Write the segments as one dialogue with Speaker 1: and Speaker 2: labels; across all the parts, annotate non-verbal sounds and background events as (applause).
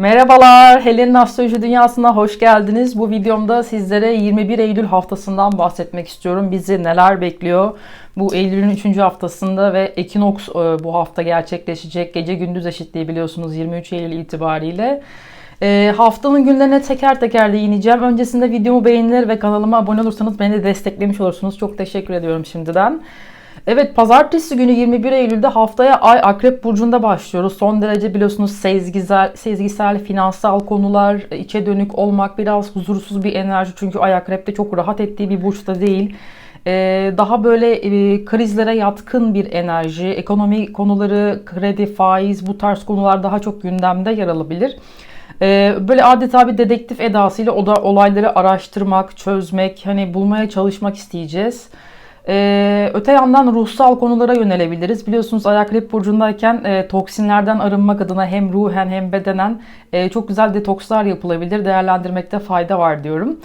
Speaker 1: Merhabalar, Helen'in Astroloji Dünyası'na hoş geldiniz. Bu videomda sizlere 21 Eylül haftasından bahsetmek istiyorum. Bizi neler bekliyor? Bu Eylül'ün 3. haftasında ve Ekinoks e, bu hafta gerçekleşecek. Gece gündüz eşitliği biliyorsunuz 23 Eylül itibariyle. E, haftanın günlerine teker teker değineceğim. Öncesinde videomu beğenir ve kanalıma abone olursanız beni de desteklemiş olursunuz. Çok teşekkür ediyorum şimdiden. Evet pazartesi günü 21 Eylül'de haftaya Ay Akrep Burcu'nda başlıyoruz. Son derece biliyorsunuz sezgisel, sezgisel finansal konular, içe dönük olmak biraz huzursuz bir enerji. Çünkü Ay Akrep'te çok rahat ettiği bir burçta değil. Ee, daha böyle e, krizlere yatkın bir enerji, ekonomi konuları, kredi, faiz bu tarz konular daha çok gündemde yer alabilir. Ee, böyle adeta bir dedektif edasıyla olayları araştırmak, çözmek, hani bulmaya çalışmak isteyeceğiz. Ee, öte yandan ruhsal konulara yönelebiliriz. Biliyorsunuz Ayak Burcu'ndayken e, toksinlerden arınmak adına hem ruhen hem bedenen e, çok güzel detokslar yapılabilir. Değerlendirmekte fayda var diyorum.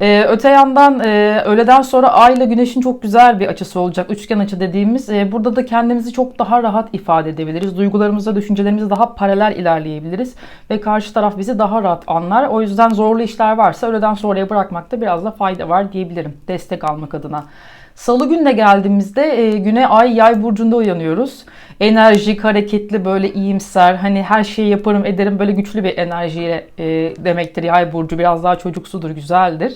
Speaker 1: E, öte yandan e, öğleden sonra Ay ile Güneş'in çok güzel bir açısı olacak. Üçgen açı dediğimiz. E, burada da kendimizi çok daha rahat ifade edebiliriz. Duygularımızla, düşüncelerimizi daha paralel ilerleyebiliriz. Ve karşı taraf bizi daha rahat anlar. O yüzden zorlu işler varsa öğleden sonraya bırakmakta biraz da fayda var diyebilirim. Destek almak adına. Salı gününe geldiğimizde e, güne ay yay burcunda uyanıyoruz. Enerjik, hareketli, böyle iyimser, hani her şeyi yaparım ederim böyle güçlü bir enerjiyle e, demektir yay burcu. Biraz daha çocuksudur, güzeldir.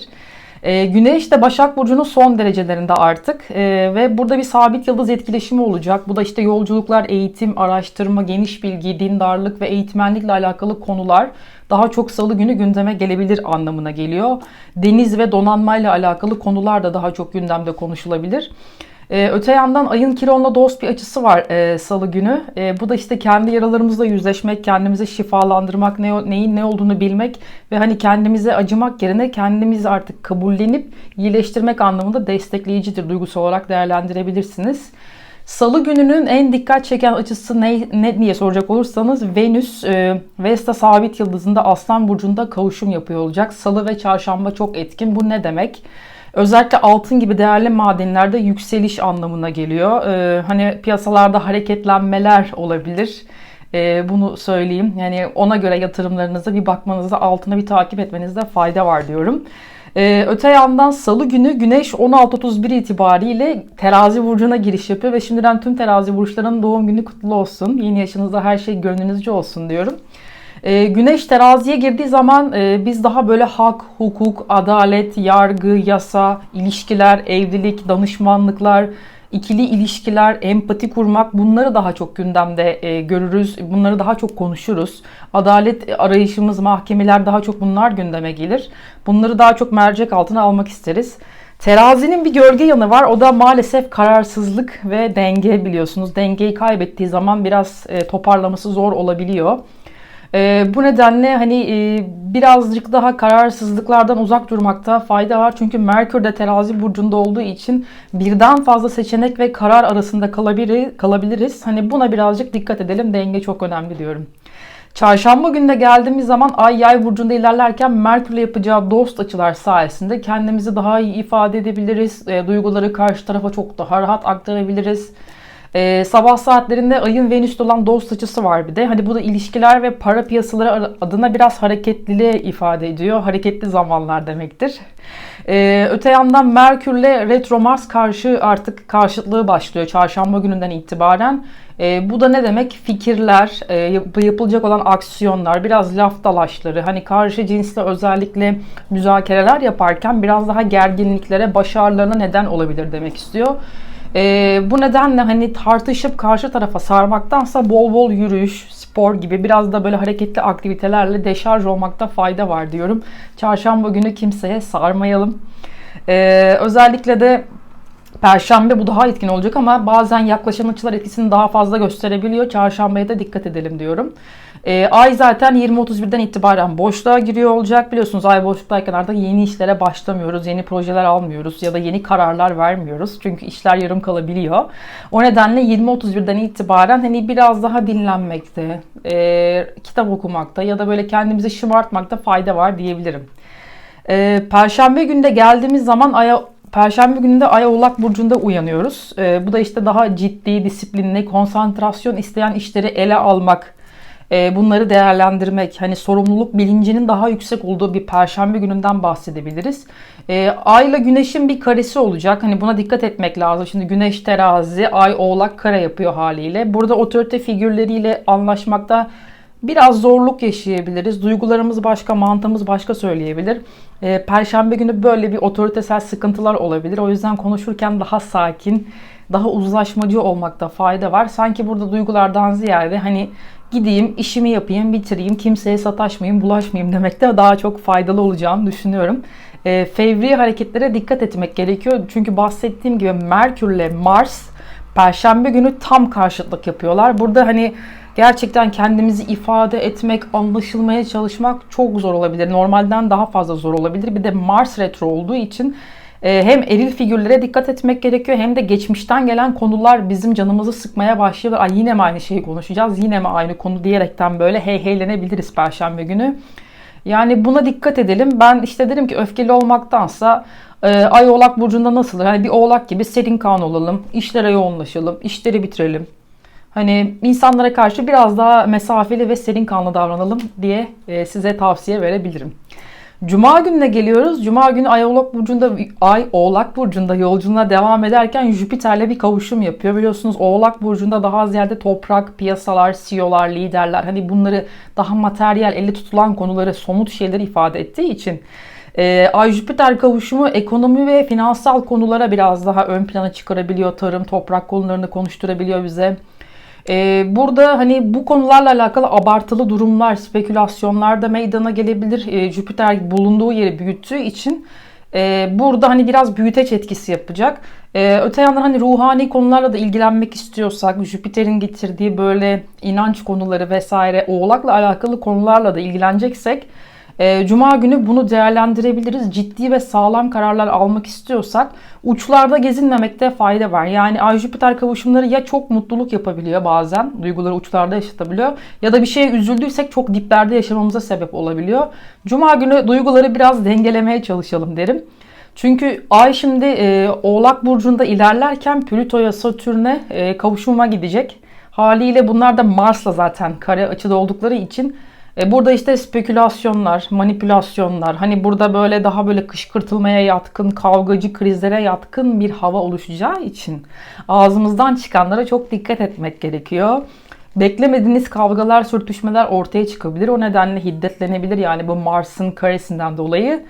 Speaker 1: E, Güneş de Başak Burcu'nun son derecelerinde artık e, ve burada bir sabit yıldız etkileşimi olacak. Bu da işte yolculuklar, eğitim, araştırma, geniş bilgi, dindarlık ve eğitmenlikle alakalı konular daha çok salı günü gündeme gelebilir anlamına geliyor. Deniz ve donanmayla alakalı konular da daha çok gündemde konuşulabilir. Ee, öte yandan ayın Kiron'la dost bir açısı var e, salı günü. E, bu da işte kendi yaralarımızla yüzleşmek, kendimizi şifalandırmak, ne, neyin ne olduğunu bilmek ve hani kendimize acımak yerine kendimizi artık kabullenip iyileştirmek anlamında destekleyicidir. Duygusal olarak değerlendirebilirsiniz. Salı gününün en dikkat çeken açısı ne, ne diye soracak olursanız Venüs e, Vesta sabit yıldızında Aslan burcunda kavuşum yapıyor olacak. Salı ve çarşamba çok etkin. Bu ne demek? Özellikle altın gibi değerli madenlerde yükseliş anlamına geliyor. Ee, hani piyasalarda hareketlenmeler olabilir. Ee, bunu söyleyeyim. Yani ona göre yatırımlarınıza bir bakmanızda altına bir takip etmenizde fayda var diyorum. Ee, öte yandan salı günü güneş 16.31 itibariyle terazi burcuna giriş yapıyor ve şimdiden tüm terazi burçlarının doğum günü kutlu olsun. Yeni yaşınızda her şey gönlünüzce olsun diyorum. E, güneş teraziye girdiği zaman e, biz daha böyle hak, hukuk, adalet, yargı, yasa, ilişkiler, evlilik, danışmanlıklar, ikili ilişkiler, empati kurmak bunları daha çok gündemde e, görürüz. Bunları daha çok konuşuruz. Adalet arayışımız, mahkemeler daha çok bunlar gündeme gelir. Bunları daha çok mercek altına almak isteriz. Terazinin bir gölge yanı var. O da maalesef kararsızlık ve denge biliyorsunuz. Dengeyi kaybettiği zaman biraz e, toparlaması zor olabiliyor. E, bu nedenle hani e, birazcık daha kararsızlıklardan uzak durmakta fayda var. Çünkü Merkür de terazi burcunda olduğu için birden fazla seçenek ve karar arasında kalabilir, kalabiliriz. Hani buna birazcık dikkat edelim. Denge çok önemli diyorum. Çarşamba gününe geldiğimiz zaman Ay Yay burcunda ilerlerken Merkür'le yapacağı dost açılar sayesinde kendimizi daha iyi ifade edebiliriz. E, duyguları karşı tarafa çok daha rahat aktarabiliriz. Ee, sabah saatlerinde ayın Venüs'te olan dost açısı var bir de. Hani bu da ilişkiler ve para piyasaları adına biraz hareketliliği ifade ediyor. Hareketli zamanlar demektir. Ee, öte yandan Merkür'le Retro Mars karşı artık karşıtlığı başlıyor çarşamba gününden itibaren. E, bu da ne demek? Fikirler, e, yapılacak olan aksiyonlar, biraz laf dalaşları, hani karşı cinsle özellikle müzakereler yaparken biraz daha gerginliklere, başarılarına neden olabilir demek istiyor. E, bu nedenle hani tartışıp karşı tarafa sarmaktansa bol bol yürüyüş, spor gibi biraz da böyle hareketli aktivitelerle deşarj olmakta fayda var diyorum. Çarşamba günü kimseye sarmayalım. Ee, özellikle de Perşembe bu daha etkin olacak ama bazen yaklaşan açılar etkisini daha fazla gösterebiliyor. Çarşambaya da dikkat edelim diyorum. E, ay zaten 20-31'den itibaren boşluğa giriyor olacak. Biliyorsunuz ay boşluktayken artık yeni işlere başlamıyoruz. Yeni projeler almıyoruz ya da yeni kararlar vermiyoruz. Çünkü işler yarım kalabiliyor. O nedenle 20-31'den itibaren hani biraz daha dinlenmekte, e, kitap okumakta ya da böyle kendimizi şımartmakta fayda var diyebilirim. E, Perşembe günde geldiğimiz zaman aya Perşembe gününde Ay Oğlak Burcu'nda uyanıyoruz. Ee, bu da işte daha ciddi, disiplinli, konsantrasyon isteyen işleri ele almak e, bunları değerlendirmek, hani sorumluluk bilincinin daha yüksek olduğu bir perşembe gününden bahsedebiliriz. E, ay ile güneşin bir karesi olacak. Hani buna dikkat etmek lazım. Şimdi güneş terazi, ay oğlak kare yapıyor haliyle. Burada otorite figürleriyle anlaşmakta biraz zorluk yaşayabiliriz. Duygularımız başka, mantığımız başka söyleyebilir. E, Perşembe günü böyle bir otoritesel sıkıntılar olabilir. O yüzden konuşurken daha sakin, daha uzlaşmacı olmakta fayda var. Sanki burada duygulardan ziyade hani gideyim, işimi yapayım, bitireyim, kimseye sataşmayayım, bulaşmayayım demekte daha çok faydalı olacağını düşünüyorum. E, fevri hareketlere dikkat etmek gerekiyor. Çünkü bahsettiğim gibi Merkür ile Mars Perşembe günü tam karşıtlık yapıyorlar. Burada hani gerçekten kendimizi ifade etmek, anlaşılmaya çalışmak çok zor olabilir. Normalden daha fazla zor olabilir. Bir de Mars retro olduğu için e, hem eril figürlere dikkat etmek gerekiyor hem de geçmişten gelen konular bizim canımızı sıkmaya başlıyor. Ay yine mi aynı şeyi konuşacağız, yine mi aynı konu diyerekten böyle hey heylenebiliriz perşembe günü. Yani buna dikkat edelim. Ben işte dedim ki öfkeli olmaktansa e, ay oğlak burcunda nasıldır? Hani bir oğlak gibi serin kan olalım, işlere yoğunlaşalım, işleri bitirelim. Hani insanlara karşı biraz daha mesafeli ve serin kanlı davranalım diye e, size tavsiye verebilirim. Cuma gününe geliyoruz. Cuma günü Ay Oğlak Burcu'nda Ay Oğlak Burcu'nda yolculuğuna devam ederken Jüpiter'le bir kavuşum yapıyor. Biliyorsunuz Oğlak Burcu'nda daha ziyade toprak, piyasalar, CEO'lar, liderler hani bunları daha materyal, elle tutulan konuları, somut şeyleri ifade ettiği için e, Ay Jüpiter kavuşumu ekonomi ve finansal konulara biraz daha ön plana çıkarabiliyor. Tarım, toprak konularını konuşturabiliyor bize. Ee, burada hani bu konularla alakalı abartılı durumlar, spekülasyonlar da meydana gelebilir. Ee, Jüpiter bulunduğu yeri büyüttüğü için e, burada hani biraz büyüteç etkisi yapacak. Ee, öte yandan hani ruhani konularla da ilgilenmek istiyorsak, Jüpiter'in getirdiği böyle inanç konuları vesaire, oğlakla alakalı konularla da ilgileneceksek e, Cuma günü bunu değerlendirebiliriz. Ciddi ve sağlam kararlar almak istiyorsak uçlarda gezinmemekte fayda var. Yani Ay Jüpiter kavuşumları ya çok mutluluk yapabiliyor bazen, duyguları uçlarda yaşatabiliyor ya da bir şeye üzüldüysek çok diplerde yaşamamıza sebep olabiliyor. Cuma günü duyguları biraz dengelemeye çalışalım derim. Çünkü Ay şimdi e, Oğlak Burcu'nda ilerlerken Plüto'ya, Satürn'e e, kavuşuma gidecek. Haliyle bunlar da Mars'la zaten kare açıda oldukları için e, burada işte spekülasyonlar, manipülasyonlar, hani burada böyle daha böyle kışkırtılmaya yatkın, kavgacı krizlere yatkın bir hava oluşacağı için ağzımızdan çıkanlara çok dikkat etmek gerekiyor. Beklemediğiniz kavgalar, sürtüşmeler ortaya çıkabilir. O nedenle hiddetlenebilir yani bu Mars'ın karesinden dolayı.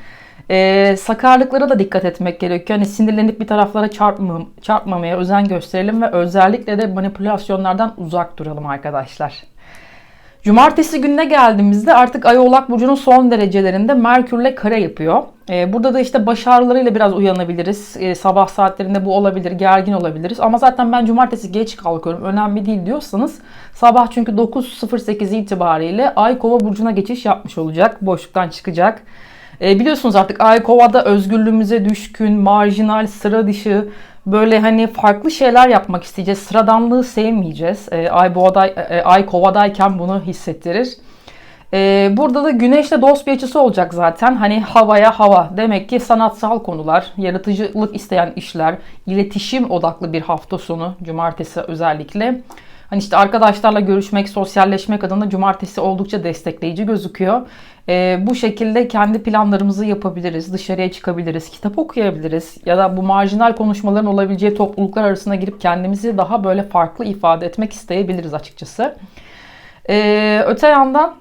Speaker 1: E, sakarlıklara da dikkat etmek gerekiyor. Yani sinirlenip bir taraflara çarpma, çarpmamaya özen gösterelim ve özellikle de manipülasyonlardan uzak duralım arkadaşlar. Cumartesi gününe geldiğimizde artık Ay Oğlak Burcu'nun son derecelerinde Merkürle kare yapıyor. Ee, burada da işte baş ağrılarıyla biraz uyanabiliriz. Ee, sabah saatlerinde bu olabilir, gergin olabiliriz. Ama zaten ben cumartesi geç kalkıyorum, önemli değil diyorsanız sabah çünkü 9.08 itibariyle Ay Kova Burcu'na geçiş yapmış olacak. Boşluktan çıkacak. E, biliyorsunuz artık Ay Kova'da özgürlüğümüze düşkün, marjinal, sıra dışı, böyle hani farklı şeyler yapmak isteyeceğiz. Sıradanlığı sevmeyeceğiz. E, ay boğada, e, ay kovadayken bunu hissettirir. E, burada da güneşle dost bir açısı olacak zaten. Hani havaya hava. Demek ki sanatsal konular, yaratıcılık isteyen işler, iletişim odaklı bir hafta sonu. Cumartesi özellikle. Hani işte arkadaşlarla görüşmek, sosyalleşmek adına cumartesi oldukça destekleyici gözüküyor. Ee, bu şekilde kendi planlarımızı yapabiliriz, dışarıya çıkabiliriz, kitap okuyabiliriz ya da bu marjinal konuşmaların olabileceği topluluklar arasına girip kendimizi daha böyle farklı ifade etmek isteyebiliriz açıkçası. Ee, öte yandan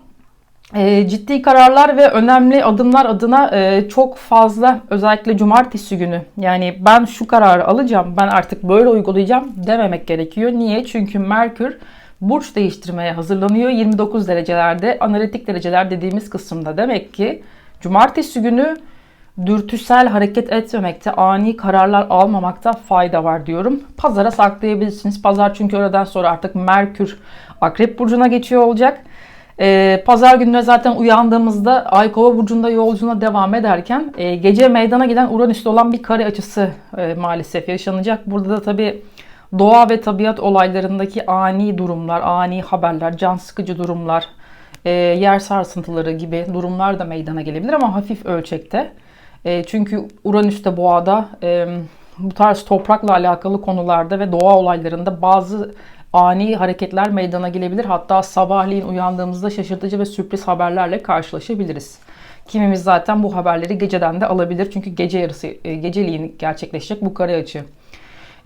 Speaker 1: e, ciddi kararlar ve önemli adımlar adına e, çok fazla özellikle cumartesi günü yani ben şu kararı alacağım ben artık böyle uygulayacağım dememek gerekiyor. Niye? Çünkü Merkür burç değiştirmeye hazırlanıyor 29 derecelerde analitik dereceler dediğimiz kısımda. Demek ki cumartesi günü dürtüsel hareket etmemekte, ani kararlar almamakta fayda var diyorum. Pazara saklayabilirsiniz. Pazar çünkü öğleden sonra artık Merkür Akrep Burcu'na geçiyor olacak. Ee, Pazar gününe zaten uyandığımızda Ay Kova burcunda yolculuğuna devam ederken e, gece meydana giden Uranüs'te olan bir kare açısı e, maalesef yaşanacak. Burada da tabii doğa ve tabiat olaylarındaki ani durumlar, ani haberler, can sıkıcı durumlar, e, yer sarsıntıları gibi durumlar da meydana gelebilir ama hafif ölçekte. E, çünkü Uranüs'te boğada e, bu tarz toprakla alakalı konularda ve doğa olaylarında bazı ani hareketler meydana gelebilir. Hatta sabahleyin uyandığımızda şaşırtıcı ve sürpriz haberlerle karşılaşabiliriz. Kimimiz zaten bu haberleri geceden de alabilir. Çünkü gece yarısı, e, geceliğin gerçekleşecek bu kare açı.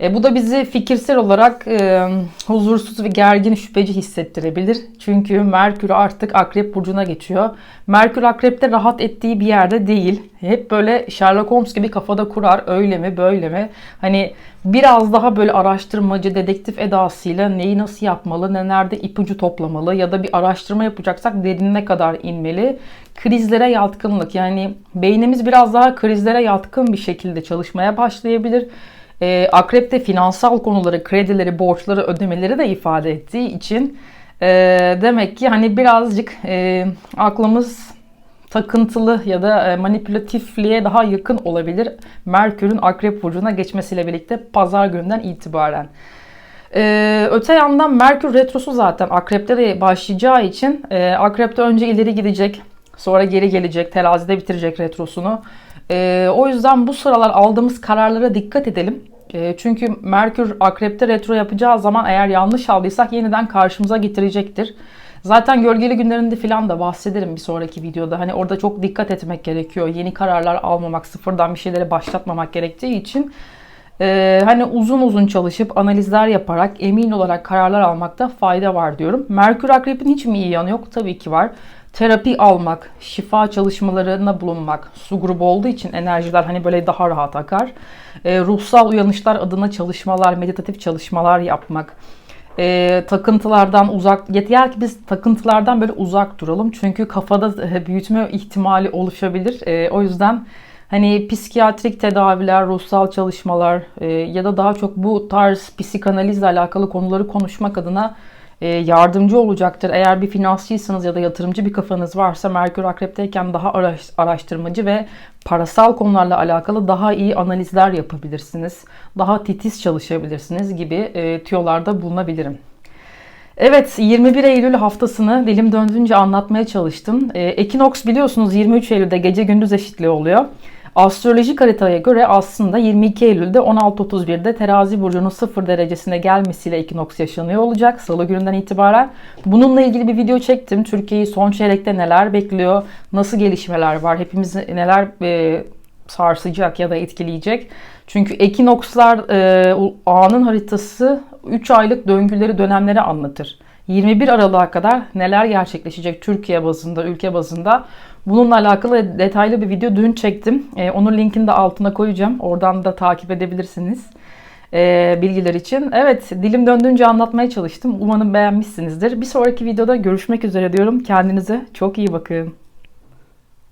Speaker 1: E, bu da bizi fikirsel olarak e, huzursuz ve gergin şüpheci hissettirebilir. Çünkü Merkür artık Akrep Burcu'na geçiyor. Merkür Akrep'te rahat ettiği bir yerde değil. Hep böyle Sherlock Holmes gibi kafada kurar. Öyle mi böyle mi? Hani biraz daha böyle araştırmacı, dedektif edasıyla neyi nasıl yapmalı, ne nerede ipucu toplamalı ya da bir araştırma yapacaksak derinine kadar inmeli. Krizlere yatkınlık yani beynimiz biraz daha krizlere yatkın bir şekilde çalışmaya başlayabilir. E, Akrep'te finansal konuları, kredileri, borçları, ödemeleri de ifade ettiği için e, demek ki hani birazcık e, aklımız takıntılı ya da e, manipülatifliğe daha yakın olabilir. Merkür'ün Akrep Burcu'na geçmesiyle birlikte pazar gününden itibaren. Ee, öte yandan Merkür Retrosu zaten Akrep'te de başlayacağı için e, Akrep'te önce ileri gidecek, sonra geri gelecek, terazide bitirecek retrosunu. E, o yüzden bu sıralar aldığımız kararlara dikkat edelim. E, çünkü Merkür Akrep'te retro yapacağı zaman eğer yanlış aldıysak yeniden karşımıza getirecektir. Zaten gölgeli günlerinde falan da bahsederim bir sonraki videoda. Hani orada çok dikkat etmek gerekiyor. Yeni kararlar almamak, sıfırdan bir şeyleri başlatmamak gerektiği için ee, hani uzun uzun çalışıp analizler yaparak emin olarak kararlar almakta fayda var diyorum. Merkür Akrep'in hiç mi iyi yanı yok? Tabii ki var. Terapi almak, şifa çalışmalarına bulunmak, su grubu olduğu için enerjiler hani böyle daha rahat akar. Ee, ruhsal uyanışlar adına çalışmalar, meditatif çalışmalar yapmak e, takıntılardan uzak, yeter ki biz takıntılardan böyle uzak duralım. Çünkü kafada e, (laughs) büyütme ihtimali oluşabilir. E, o yüzden hani psikiyatrik tedaviler, ruhsal çalışmalar e, ya da daha çok bu tarz psikanalizle alakalı konuları konuşmak adına e, yardımcı olacaktır. Eğer bir finansçıysanız ya da yatırımcı bir kafanız varsa Merkür Akrep'teyken daha araştırmacı ve parasal konularla alakalı daha iyi analizler yapabilirsiniz. Daha titiz çalışabilirsiniz gibi e, tüyolarda bulunabilirim. Evet 21 Eylül haftasını dilim döndüğünce anlatmaya çalıştım. E, Ekinoks biliyorsunuz 23 Eylül'de gece gündüz eşitliği oluyor. Astrolojik haritaya göre aslında 22 Eylül'de 16.31'de terazi burcunun 0 derecesine gelmesiyle ekinoks yaşanıyor olacak salı gününden itibaren. Bununla ilgili bir video çektim. Türkiye'yi son çeyrekte neler bekliyor, nasıl gelişmeler var, hepimiz neler e, sarsacak ya da etkileyecek. Çünkü ekinokslar e, anın haritası 3 aylık döngüleri, dönemleri anlatır. 21 Aralık'a kadar neler gerçekleşecek Türkiye bazında, ülke bazında bununla alakalı detaylı bir video dün çektim. E, onun linkini de altına koyacağım. Oradan da takip edebilirsiniz e, bilgiler için. Evet dilim döndüğünce anlatmaya çalıştım. Umarım beğenmişsinizdir. Bir sonraki videoda görüşmek üzere diyorum. Kendinize çok iyi bakın.